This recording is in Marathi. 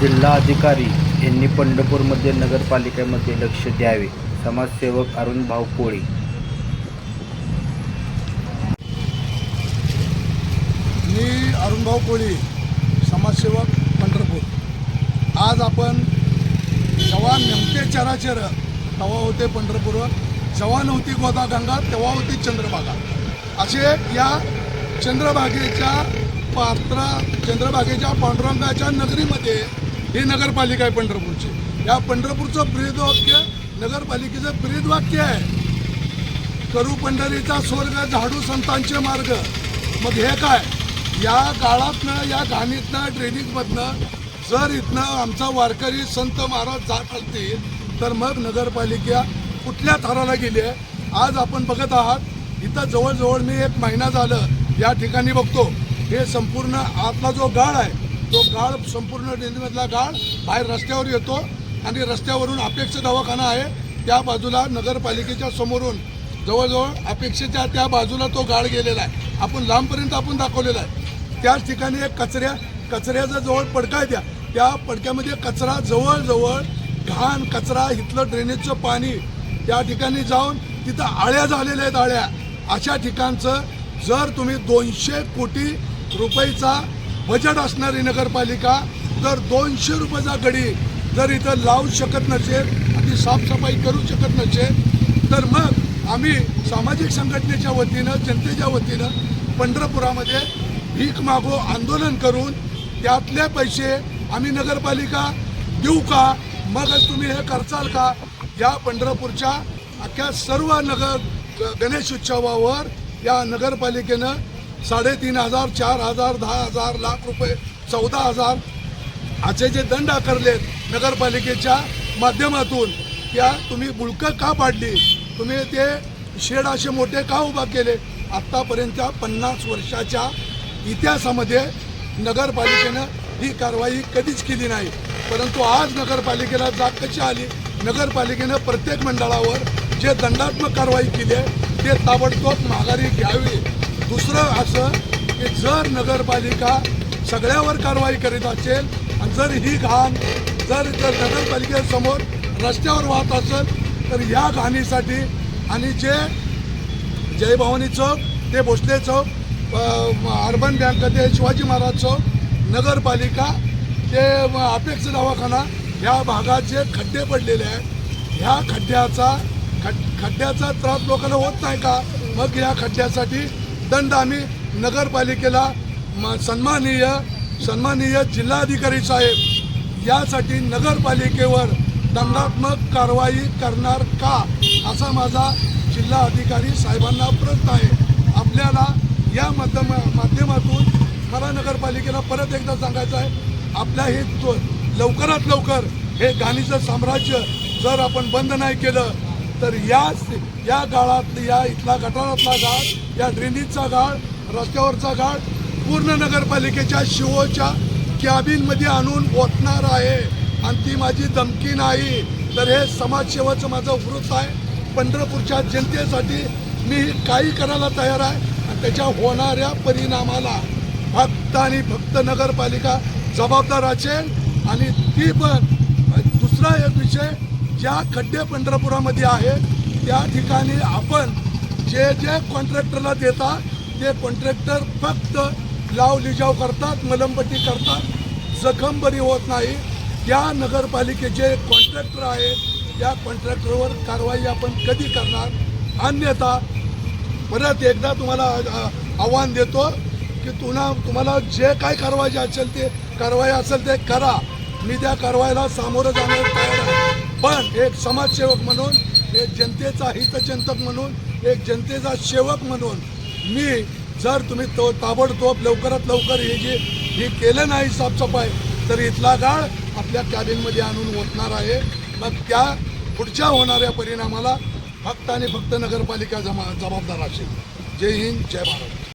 जिल्हा अधिकारी यांनी पंढरपूरमध्ये नगरपालिकेमध्ये लक्ष द्यावे. समाजसेवक अरुण भाऊ कोळी. मी अरुणभाऊ कोळी समाजसेवक पंढरपूर. आज आपण जेव्हा नेमके चराचर तेव्हा होते पंढरपूरवर जेव्हा नव्हती गोदा गंगा तेव्हा होती चंद्रभागा. असे या चंद्रभागेच्या पात्रा चंद्रभागेच्या पांडुरंगाच्या नगरीमध्ये ही नगरपालिका आहे पंढरपूरची. या पंढरपूरचं ब्रीदवाक्य नगरपालिकेचं ब्रीदवाक्य आहे. करू पंढरीचा स्वर्ग झाडू संतांचे मार्ग. मग हे काय? या काळातनं या घाणीतनं ड्रेनेजमधनं जर इथनं आमचा वारकरी संत महाराज जात असतील तर मग नगरपालिका कुठल्या थराला गेली आहे? आज आपण बघत आहात इथं जवळजवळ मी एक महिना झालं या ठिकाणी बघतो. हे संपूर्ण आतला जो गाळ आहे तो गाळ संपूर्ण ड्रेनेजमधला गाळ बाहेर रस्त्यावर येतो आणि रस्त्यावरून अपेक्षा दवाखाना आहे. त्या बाजूला नगरपालिकेच्या समोरून जवळजवळ अपेक्षेच्या त्या बाजूला तो गाळ गेलेला आहे. आपण लांबपर्यंत आपण दाखवलेला आहे. त्याच ठिकाणी एक कचऱ्या कचऱ्याचा जवळ पडका आहे त्या. त्या पडक्यामध्ये कचरा जवळजवळ घाण कचरा इथलं ड्रेनेजचं पाणी त्या ठिकाणी जाऊन तिथं आळ्या झालेल्या आहेत आळ्या. अशा ठिकाणचं जर तुम्ही दोनशे कोटी रुपयेचा बजेट असणारी नगरपालिका जर दोनशे रुपयाचा गडी जर इथं लावू शकत नसेल आणि साफसफाई करू शकत नसेल तर मग आम्ही सामाजिक संघटनेच्या वतीनं जनतेच्या वतीनं पंढरपुरामध्ये भीक मागो आंदोलन करून त्यातले पैसे आम्ही नगरपालिका देऊ का? मगच तुम्ही हे करचाल का? या पंढरपूरच्या अख्ख्या सर्व नगर ग- गणेश उत्सवावर या नगरपालिकेनं साडेतीन हजार चार हजार दहा हजार लाख रुपये चौदा हजार असे जे दंड आकारलेत नगरपालिकेच्या माध्यमातून त्या तुम्ही बुळकं का पाडली? तुम्ही ते शेड असे मोठे का उभा केले? आत्तापर्यंतच्या पन्नास वर्षाच्या इतिहासामध्ये नगरपालिकेनं ही कारवाई कधीच केली नाही. परंतु आज नगरपालिकेला जाग कशी आली? नगरपालिकेनं प्रत्येक मंडळावर जे दंडात्मक कारवाई केली आहे ते ताबडतोब माघारी घ्यावी. दुसरं असं की जर नगरपालिका सगळ्यावर कारवाई करीत असेल आणि जर ही घाण जर जर नगरपालिकेसमोर रस्त्यावर वाहत असेल तर या घाणीसाठी आणि जे जय भवानी चौक ते भोसले चौक अर्बन बँक ते शिवाजी महाराज चौक नगरपालिका ते अपेक्ष दवाखाना ह्या भागात जे खड्डे पडलेले आहेत ह्या खड्ड्याचा खड खड्ड्याचा त्रास लोकांना होत नाही का? मग या खड्ड्यासाठी दंड आम्ही नगरपालिकेला म- सन्माननीय सन्माननीय जिल्हाधिकारी साहेब यासाठी नगरपालिकेवर दंडात्मक कारवाई करणार का असा माझा जिल्हा अधिकारी साहेबांना प्रश्न आहे. आपल्याला या माध्यम माध्यमातून मला नगरपालिकेला परत एकदा सांगायचं आहे आपल्या हे तो- लवकरात लवकर हे घाणीचं साम्राज्य जर आपण बंद नाही केलं तर या या गाळात या इथला गटारातला गाळ या ड्रेनेजचा गाळ रस्त्यावरचा गाळ पूर्ण नगरपालिकेच्या शिवोच्या कॅबिनमध्ये आणून ओतणार आहे. आणि ती माझी धमकी नाही. तर हे समाजसेवाचं माझं वृत्त आहे. पंढरपूरच्या जनतेसाठी मी काही करायला तयार आहे. आणि त्याच्या होणाऱ्या परिणामाला फक्त आणि फक्त नगरपालिका जबाबदार असेल. आणि ती पण. दुसरा एक विषय ज्या खड्डे पंढरपुरामध्ये आहेत त्या ठिकाणी आपण जे जे कॉन्ट्रॅक्टरला देतात ते कॉन्ट्रॅक्टर फक्त लाव लिजाव करतात मलमपट्टी करतात. जखम बरी होत नाही. त्या नगरपालिकेचे कॉन्ट्रॅक्टर आहेत. त्या कॉन्ट्रॅक्टरवर कारवाई आपण कधी करणार? अन्यथा परत एकदा तुम्हाला आव्हान देतो की तुला तुम्हाला जे काय कारवाई असेल ते कारवाई असेल ते करा. मी त्या कारवाईला सामोरं जाण्यास तयार आहे. पण एक समाजसेवक म्हणून एक जनतेचा हितचिंतक म्हणून एक जनतेचा सेवक म्हणून मी जर तुम्ही तो ताबडतोब लवकरात लवकर हे जे हे केलं नाही साफसफाई तर इथला गाळ आपल्या कॅबिनमध्ये आणून ओतणार आहे. मग त्या पुढच्या होणाऱ्या परिणामाला फक्त आणि फक्त नगरपालिका जमा जबाबदार असेल. जय हिंद जय भारत.